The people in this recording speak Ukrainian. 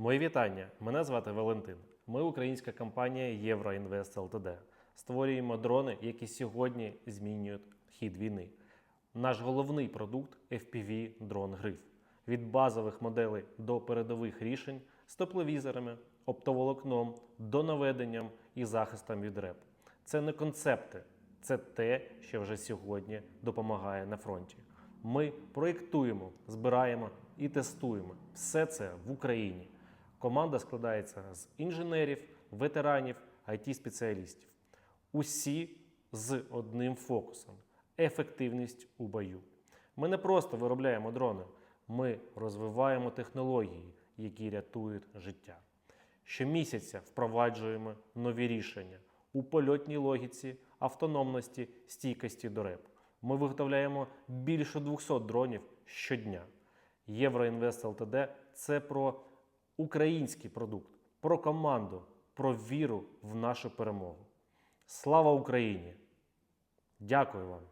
Мої вітання. Мене звати Валентин. Ми українська компанія Євроінвест ЛТД. Створюємо дрони, які сьогодні змінюють хід війни. Наш головний продукт FPV дрон Гриф. Від базових моделей до передових рішень з тепловізорами, оптоволокном, до наведенням і захистом від реп. Це не концепти, це те, що вже сьогодні допомагає на фронті. Ми проєктуємо, збираємо і тестуємо все це в Україні. Команда складається з інженерів, ветеранів, it спеціалістів Усі з одним фокусом ефективність у бою. Ми не просто виробляємо дрони, ми розвиваємо технології, які рятують життя. Щомісяця впроваджуємо нові рішення у польотній логіці, автономності, стійкості до реп. Ми виготовляємо більше 200 дронів щодня. Євроінвест ЛТД це про український продукт, про команду, про віру в нашу перемогу. Слава Україні! Дякую вам!